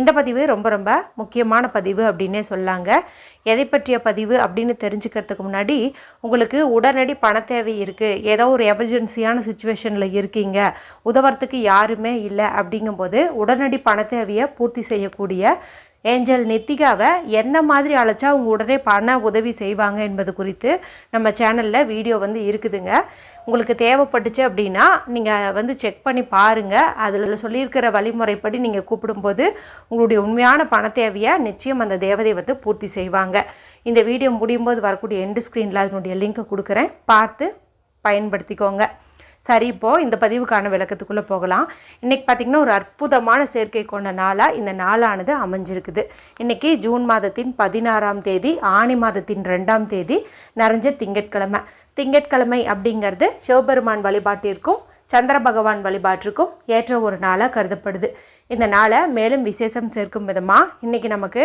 இந்த பதிவு ரொம்ப ரொம்ப முக்கியமான பதிவு அப்படின்னே சொல்லாங்க. எதை பற்றிய பதிவு அப்படின்னு தெரிஞ்சுக்கிறதுக்கு முன்னாடி உங்களுக்கு உடனடி பண தேவை இருக்குது ஏதோ ஒரு எமர்ஜென்சியான சுச்சுவேஷனில் இருக்கீங்க. உதவுறதுக்கு யாருமே இல்லை அப்படிங்கும்போது உடனடி பண தேவையை பூர்த்தி செய்யக்கூடிய ஏஞ்சல் நித்திகாவை என்ன மாதிரி அழைச்சா அவங்க உடனே பண உதவி செய்வாங்க என்பது குறித்து நம்ம சேனலில் வீடியோ வந்து இருக்குதுங்க. உங்களுக்கு தேவைப்பட்டுச்சு அப்படின்னா நீங்கள் வந்து செக் பண்ணி பாருங்கள் அதில் சொல்லியிருக்கிற வழிமுறைப்படி நீங்கள் கூப்பிடும்போது உங்களுடைய உண்மையான பண தேவையை நிச்சயம் அந்த தேவதை வந்து பூர்த்தி செய்வாங்க. இந்த வீடியோ முடியும் போது வரக்கூடிய எண்டு ஸ்க்ரீனில் அதனுடைய லிங்க்கை கொடுக்குறேன். பார்த்து பயன்படுத்திக்கோங்க. சரி இப்போது இந்த பதிவுக்கான விளக்கத்துக்குள்ளே போகலாம். இன்றைக்கி பார்த்திங்கன்னா ஒரு அற்புதமான சேர்க்கை கொண்ட நாளாக இந்த நாளானது அமைஞ்சிருக்குது. இன்றைக்கி ஜூன் மாதத்தின் பதினாறாம் தேதி ஆணி மாதத்தின் ரெண்டாம் தேதி நிறைஞ்ச திங்கட்கிழமை. திங்கட்கிழமை அப்படிங்கிறது சிவபெருமான் வழிபாட்டிற்கும் சந்திர பகவான் வழிபாட்டிற்கும் ஏற்ற ஒரு நாளாக கருதப்படுது. இந்த நாளை மேலும் விசேஷம் சேர்க்கும் விதமாக இன்றைக்கி நமக்கு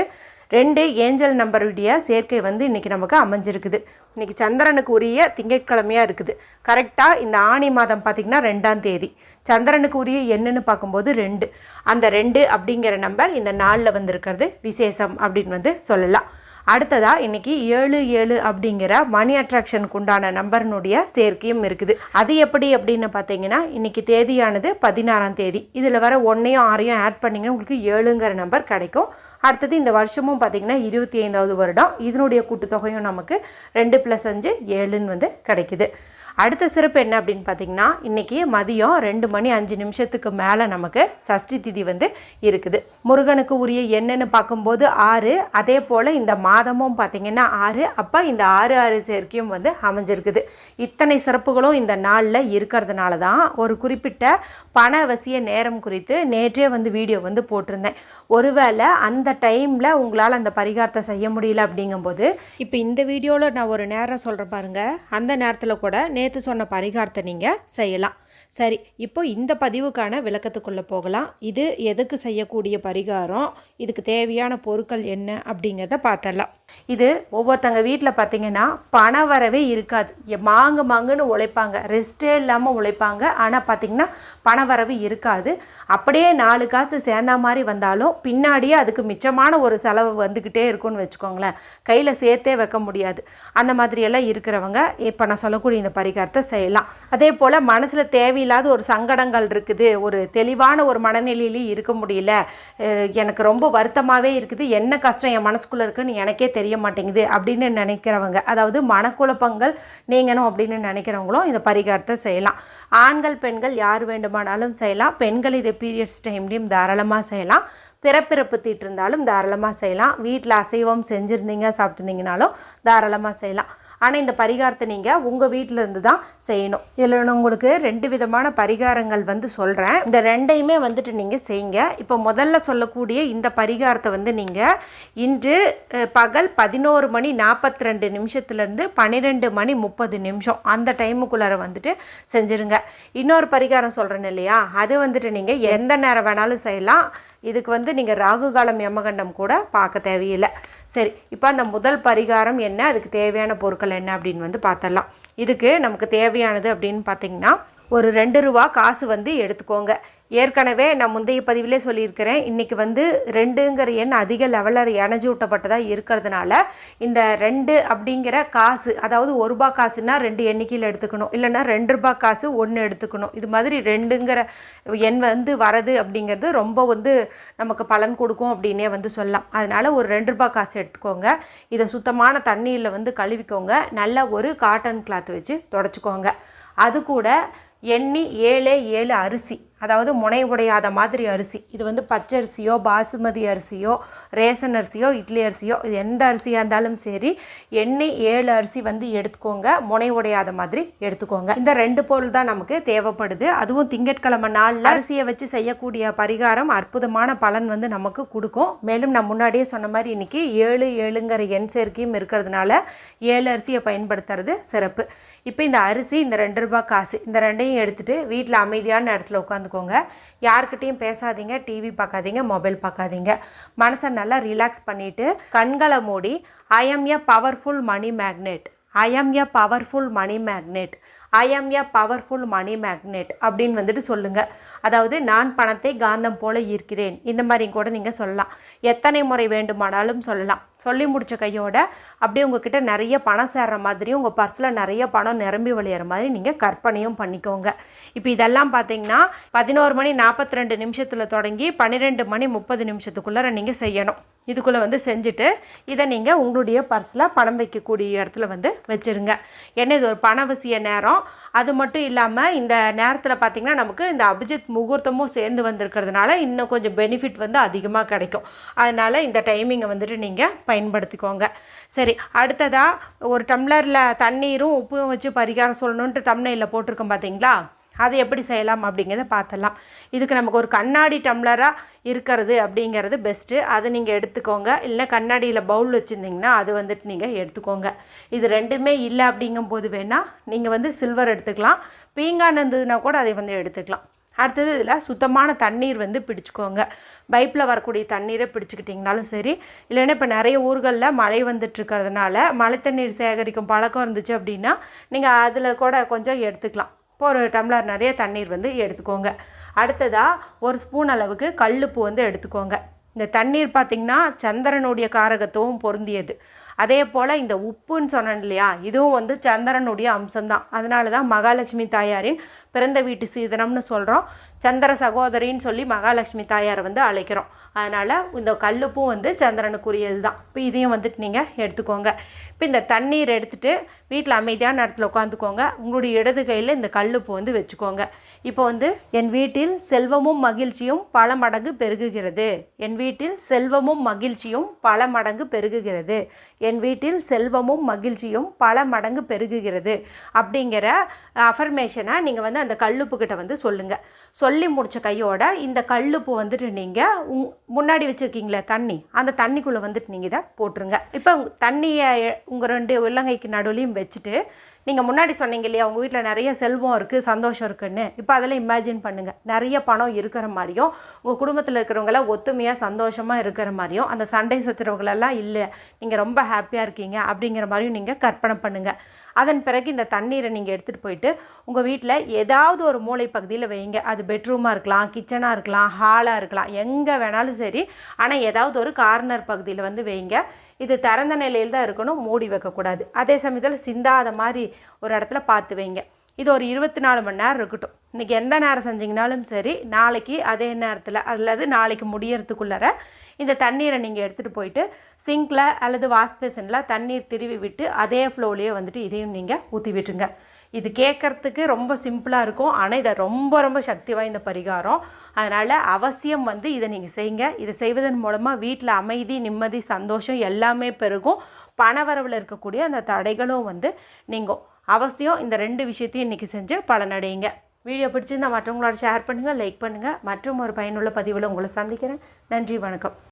ரெண்டு ஏஞ்சல் நம்பருடைய சேர்க்கை வந்து இன்றைக்கி நமக்கு அமைஞ்சிருக்குது. இன்றைக்கி சந்திரனுக்கு உரிய திங்கட்கிழமையாக இருக்குது. கரெக்டாக இந்த ஆணி மாதம் பார்த்திங்கன்னா ரெண்டாம் தேதி. சந்திரனுக்கு உரிய என்னன்னு பார்க்கும்போது ரெண்டு. அந்த ரெண்டு அப்படிங்கிற நம்பர் இந்த நாளில் வந்திருக்கிறது விசேஷம் அப்படின்னு வந்து சொல்லலாம். அடுத்ததாக இன்றைக்கி ஏழு ஏழு அப்படிங்கிற மணி அட்ராக்ஷனுக்கு உண்டான நம்பர்னுடைய சேர்க்கையும் இருக்குது. அது எப்படி அப்படின்னு பார்த்தீங்கன்னா இன்றைக்கி தேதியானது பதினாறாம் தேதி. இதில் வர ஒன்றையும் ஆறையும் ஆட் பண்ணிங்கன்னா உங்களுக்கு ஏழுங்கிற நம்பர் கிடைக்கும். அடுத்தது இந்த வருஷமும் பார்த்தீங்கன்னா இருபத்தி ஐந்தாவது வருடம். இதனுடைய கூட்டுத்தொகையும் நமக்கு ரெண்டு ப்ளஸ் அஞ்சு ஏழுன்னு வந்து கிடைக்குது. அடுத்த சிறப்பு என்ன அப்படின்னு பார்த்தீங்கன்னா இன்றைக்கி மதியம் ரெண்டு மணி அஞ்சு நிமிஷத்துக்கு மேலே நமக்கு சஷ்டி திதி வந்து இருக்குது. முருகனுக்கு உரிய என்னென்னு பார்க்கும்போது ஆறு அதே போல் இந்த மாதமும் பார்த்திங்கன்னா ஆறு அப்போ இந்த ஆறு ஆறு சேர்க்கையும் வந்து அமைஞ்சிருக்குது. இத்தனை சிறப்புகளும் இந்த நாளில் இருக்கிறதுனால தான் ஒரு குறிப்பிட்ட பண அவசிய நேரம் குறித்து நேற்றே வந்து வீடியோ வந்து போட்டிருந்தேன். ஒருவேளை அந்த டைமில் உங்களால் அந்த பரிகாரத்தை செய்ய முடியல அப்படிங்கும்போது இப்போ இந்த வீடியோவில் நான் ஒரு நேரம் சொல்கிறேன் பாருங்கள் அந்த நேரத்தில் கூட நேற்று சொன்ன பரிகாரத்தை நீங்கள் செய்யலாம். சரி இப்போ இந்த பதிவுக்கான விளக்கத்துக்குள்ளே போகலாம். இது எதுக்கு செய்யக்கூடிய பரிகாரம்? இதுக்கு தேவையான பொருட்கள் என்ன? அப்படிங்கிறத பார்த்துடலாம். இது ஒவ்வொருத்தங்க வீட்டில் பார்த்தீங்கன்னா பண வரவே இருக்காது. மாங்கு மாங்குன்னு உழைப்பாங்க. ரெஸ்ட்டே இல்லாமல் உழைப்பாங்க. ஆனால் பார்த்திங்கன்னா பண வரவு இருக்காது. அப்படியே நாலு காசு சேர்ந்தா மாதிரி வந்தாலும் பின்னாடியே அதுக்கு மிச்சமான ஒரு செலவு வந்துக்கிட்டே இருக்கும்னு வச்சுக்கோங்களேன். கையில் சேர்த்தே வைக்க முடியாது. அந்த மாதிரியெல்லாம் இருக்கிறவங்க இப்போ நான் சொல்லக்கூடிய இந்த பரிகாரத்தை செய்யலாம். அதே போல் மனசில் தேவையில்லாத ஒரு சங்கடங்கள் இருக்குது. ஒரு தெளிவான ஒரு மனநிலையிலையும் இருக்க முடியல. எனக்கு ரொம்ப வருத்தமாகவே இருக்குது. என்ன கஷ்டம் என் மனசுக்குள்ளே இருக்குன்னு எனக்கே தெரிய மாட்டேங்குது அப்படின்னு நினைக்கிறவங்க அதாவது மனக்குழப்பங்கள் நீங்கணும் அப்படின்னு நினைக்கிறவங்களும் இந்த பரிகாரத்தை செய்யலாம். ஆண்கள் பெண்கள் யார் வேண்டுமானாலும் செய்யலாம். பெண்கள் இதை பீரியட்ஸ் டைம்லேயும் தாராளமாக செய்யலாம். பிறப்பிறப்பு தீட்டு இருந்தாலும் தாராளமாக செய்யலாம். வீட்டில் அசைவம் செஞ்சுருந்தீங்க சாப்பிட்டுருந்தீங்கனாலும் தாராளமாக செய்யலாம். ஆனால் இந்த பரிகாரத்தை நீங்கள் உங்கள் வீட்டில் இருந்து தான் செய்யணும். இதில் நான் உங்களுக்கு ரெண்டு விதமான பரிகாரங்கள் வந்து சொல்கிறேன் இந்த ரெண்டையுமே வந்துட்டு நீங்கள் செய்யுங்க இப்போ முதல்ல சொல்லக்கூடிய இந்த பரிகாரத்தை வந்து நீங்கள் இன்று பகல் பதினோரு மணி நாற்பத்தி ரெண்டு நிமிஷத்துலேருந்து பன்னிரெண்டு மணி முப்பது நிமிஷம் அந்த டைமுக்குள்ளார வந்துட்டு செஞ்சுருங்க. இன்னொரு பரிகாரம் சொல்கிறேன் இல்லையா? அது வந்துட்டு நீங்கள் எந்த நேரம் வேணாலும் செய்யலாம். இதுக்கு வந்து நீங்கள் ராகு காலம் யமகண்டம் கூட பார்க்க தேவையில்லை. சரி இப்போ அந்த முதல் பரிகாரம் என்ன? அதுக்கு தேவையான பொருட்கள் என்ன அப்படின்னு வந்து பார்த்தரலாம் இதுக்கு நமக்கு தேவையானது அப்படின்னு பார்த்தீங்கன்னா ஒரு ரெண்டு ரூபா காசு வந்து எடுத்துக்கோங்க. ஏற்கனவே நான் முந்தைய பதிவிலே சொல்லியிருக்கிறேன். இன்றைக்கி வந்து ரெண்டுங்கிற எண் அதிக லெவலில் எனர்ஜி ஊட்டப்பட்டதாக இருக்கிறதுனால இந்த ரெண்டு அப்படிங்கிற காசு அதாவது ஒரு ரூபா காசுனா ரெண்டு எண்ணிக்கையில் எடுத்துக்கணும். இல்லைன்னா ரெண்டு ரூபா காசு ஒன்று எடுத்துக்கணும். இது மாதிரி ரெண்டுங்கிற எண் வந்து வரது அப்படிங்கிறது ரொம்ப வந்து நமக்கு பலன் கொடுக்கும் அப்படின்னே வந்து சொல்லலாம். அதனால் ஒரு ரெண்டு ரூபா காசு எடுத்துக்கோங்க. இதை சுத்தமான தண்ணியில் வந்து கழுவிக்கோங்க. நல்ல ஒரு காட்டன் கிளாத் வச்சு தொடச்சிக்கோங்க. அது கூட எண்ணி ஏழே ஏழு அரிசி அதாவது முனை உடையாத மாதிரி அரிசி. இது வந்து பச்சரிசியோ பாசுமதி அரிசியோ ரேசன் அரிசியோ இட்லி அரிசியோ இது எந்த அரிசியாக இருந்தாலும் சரி எண்ணெய் ஏழு அரிசி வந்து எடுத்துக்கோங்க. முனை உடையாத மாதிரி எடுத்துக்கோங்க. இந்த ரெண்டு பொருள் தான் நமக்கு தேவைப்படுது. அதுவும் திங்கட்கிழமை நாளில் அரிசியை வச்சு செய்யக்கூடிய பரிகாரம் அற்புதமான பலன் வந்து நமக்கு கொடுக்கும். மேலும் நான் முன்னாடியே சொன்ன மாதிரி இன்னைக்கு ஏழு ஏழுங்கிற எண் சேர்க்கையும் இருக்கிறதுனால ஏழு அரிசியை பயன்படுத்துறது சிறப்பு. இப்போ இந்த அரிசி இந்த ரெண்டு ரூபாய் காசு இந்த ரெண்டையும் எடுத்துகிட்டு வீட்டில் அமைதியான இடத்துல உட்காந்துக்கோங்க. யார்கிட்டயும் பேசாதீங்க டிவி பார்க்காதீங்க மொபைல் பார்க்காதீங்க. மனசை நல்லா ரிலாக்ஸ் பண்ணிவிட்டு கண்களை மூடி I am a powerful money magnet I am a powerful money magnet I am a powerful money magnet அப்படின்னு வந்துட்டு சொல்லுங்கள் அதாவது நான் பணத்தை காந்தம் போல ஈர்க்கிறேன். இந்த மாதிரி கூட நீங்கள் சொல்லலாம். எத்தனை முறை வேண்டுமானாலும் சொல்லலாம். சொல்லி முடித்த கையோட அப்படியே உங்ககிட்ட நிறைய பணம் சேர்ற மாதிரியும் உங்கள் பர்ஸில் நிறைய பணம் நிரம்பி வழியிற மாதிரி நீங்கள் கற்பனையும் பண்ணிக்கோங்க. இப்போ இதெல்லாம் பார்த்தீங்கன்னா பதினோரு மணி நாற்பத்தி ரெண்டு நிமிஷத்தில் தொடங்கி பன்னிரெண்டு மணி முப்பது நிமிஷத்துக்குள்ளே நீங்கள் செய்யணும். இதுக்குள்ளே வந்து செஞ்சுட்டு இதை நீங்கள் உங்களுடைய பர்ஸில் பணம் வைக்கக்கூடிய இடத்துல வந்து வச்சுருங்க. ஏன்னா இது ஒரு பணவசிய நேரம். அது மட்டும் இல்லாமல் இந்த நேரத்தில் பார்த்திங்கன்னா நமக்கு இந்த அபிஜித் முகூர்த்தமும் சேர்ந்து வந்திருக்கிறதுனால இன்னும் கொஞ்சம் பெனிஃபிட் வந்து அதிகமாக கிடைக்கும். அதனால் இந்த டைமிங்கை வந்துட்டு நீங்கள் பயன்படுத்திக்கோங்க. சரி அடுத்ததாக ஒரு டம்ளரில் தண்ணீரும் உப்பும் வச்சு பரிகாரம் சொல்லணுன்ட்டு டம்ளரில் போட்டிருக்கோம் பார்த்தீங்களா அது எப்படி செய்யலாம் அப்படிங்கிறத பார்த்தலாம் இதுக்கு நமக்கு ஒரு கண்ணாடி டம்ளராக இருக்கிறது அப்படிங்கிறது பெஸ்ட்டு அதை நீங்கள் எடுத்துக்கோங்க. இல்லை கண்ணாடியில் பவுல் வச்சுருந்தீங்கன்னா அது வந்துட்டு நீங்கள் எடுத்துக்கோங்க. இது ரெண்டுமே இல்லை அப்படிங்கும்போது வேணால் நீங்கள் வந்து சில்வர் எடுத்துக்கலாம். பீங்கான் இருந்ததுன்னா கூட அதை வந்து எடுத்துக்கலாம். அடுத்தது இதில் சுத்தமான தண்ணீர் வந்து பிடிச்சிக்கோங்க. பைப்பில் வரக்கூடிய தண்ணீரை பிடிச்சிக்கிட்டிங்கனாலும் சரி இல்லைன்னா இப்போ நிறைய ஊர்களில் மழை வந்துட்டுருக்கிறதுனால மழை தண்ணீர் சேகரிக்கும் பழக்கம் இருந்துச்சு அப்படின்னா நீங்கள் அதில் கூட கொஞ்சம் எடுத்துக்கலாம். இப்போ ஒரு டம்ளர் நிறைய தண்ணீர் வந்து எடுத்துக்கோங்க. அடுத்ததாக ஒரு ஸ்பூன் அளவுக்கு கல்லுப்பு வந்து எடுத்துக்கோங்க. இந்த தண்ணீர் பார்த்திங்கன்னா சந்திரனுடைய காரகத்துவம் பொருந்தியது. அதே போல் இந்த உப்புன்னு சொன்னேன் இல்லையா இதுவும் வந்து சந்திரனுடைய அம்சம்தான். அதனால தான் மகாலட்சுமி தாயாரின் பிறந்த வீட்டு சீதனம்னு சொல்கிறோம் சந்திர சகோதரின்னு சொல்லி மகாலட்சுமி தாயார் வந்து அழைக்கிறோம். அதனால் இந்த கல்லுப்பும் வந்து சந்திரனுக்குரியது தான் இப்போ இதையும் வந்துட்டு நீங்கள் எடுத்துக்கோங்க. இப்போ இந்த தண்ணீர் எடுத்துகிட்டு வீட்டில் அமைதியான இடத்துல உட்காந்துக்கோங்க உங்களுடைய இடது கையில் இந்த கல்லுப்பு வந்து வச்சுக்கோங்க. இப்போ வந்து என் வீட்டில் செல்வமும் மகிழ்ச்சியும் பல மடங்கு பெருகுகிறது. என் வீட்டில் செல்வமும் மகிழ்ச்சியும் பல மடங்கு பெருகுகிறது. என் வீட்டில் செல்வமும் மகிழ்ச்சியும் பல மடங்கு பெருகுகிறது. அப்படிங்கிற அஃபர்மேஷனை நீங்கள் வந்து அந்த கல்லுப்புக்கிட்ட வந்து சொல்லுங்கள் சொல்லி முடித்த கையோட இந்த கல்லுப்பு வந்துட்டு நீங்கள் உங் முன்னாடி வச்சுருக்கீங்களே தண்ணி அந்த தண்ணிக்குள்ளே வந்துட்டு நீங்கள் இதை போட்டுருங்க. இப்போ தண்ணியை உங்கள் ரெண்டு உள்ளங்கைக்கு நடுவுலையும் வச்சுட்டு நீங்கள் முன்னாடி சொன்னீங்க இல்லையா உங்கள் வீட்டில் நிறைய செல்வம் இருக்குது சந்தோஷம் இருக்குன்னு. இப்போ அதெல்லாம் இமேஜின் பண்ணுங்கள் நிறைய பணம் இருக்கிற மாதிரியும் உங்கள் குடும்பத்தில் இருக்கிறவங்களாம் ஒத்துமையாக சந்தோஷமாக இருக்கிற மாதிரியும் அந்த சண்டை சச்சரவுகளெல்லாம் இல்லை நீங்கள் ரொம்ப ஹாப்பியாக இருக்கீங்க அப்படிங்கிற மாதிரியும் நீங்கள் கற்பனை பண்ணுங்கள் அதன் பிறகு இந்த தண்ணீரை நீங்கள் எடுத்துகிட்டு போயிட்டு உங்கள் வீட்டில் ஏதாவது ஒரு மூளை பகுதியில் வைங்க அது பெட்ரூமாக இருக்கலாம் கிச்சனாக இருக்கலாம் ஹாலாக இருக்கலாம் எங்கே வேணாலும் சரி. ஆனால் ஏதாவது ஒரு கார்னர் பகுதியில் வந்து வைங்க இது திறந்த நிலையில் தான் இருக்கணும் மூடி வைக்கக்கூடாது. அதே சமயத்தில் சிந்தாத மாதிரி ஒரு இடத்துல பார்த்து வைங்க. இது ஒரு இருபத்தி நாலு மணி நேரம் இருக்கட்டும். இன்றைக்கி எந்த நேரம் செஞ்சிங்கனாலும் சரி நாளைக்கு அதே நேரத்தில் அல்லது நாளைக்கு முடியறதுக்குள்ளார இந்த தண்ணீரை நீங்கள் எடுத்துகிட்டு போயிட்டு சிங்கில் அல்லது வாஷ் பேசனில் தண்ணீர் திருவி விட்டு அதே ஃப்ளோலேயே வந்துட்டு இதையும் நீங்கள் ஊற்றி விட்டுருங்க. இது கேட்குறதுக்கு ரொம்ப சிம்பிளாக இருக்கும். ஆனால் இதை ரொம்ப ரொம்ப சக்தி வாய்ந்த பரிகாரம். அதனால் அவசியம் வந்து இதை நீங்கள் செய்யுங்க. இதை செய்வதன் மூலமாக வீட்டில் அமைதி நிம்மதி சந்தோஷம் எல்லாமே பெருகும். பணவரவில் இருக்கக்கூடிய அந்த தடைகளும் வந்து நீங்கள் அவசியம் இந்த ரெண்டு விஷயத்தையும் இன்றைக்கி செஞ்சு பலனடையுங்க. வீடியோ பிடிச்சிருந்தால் மற்றவங்களோட ஷேர் பண்ணுங்கள் லைக் பண்ணுங்கள் மற்றும் ஒரு பயனுள்ள பதிவில் உங்களை சந்திக்கிறேன். நன்றி வணக்கம்.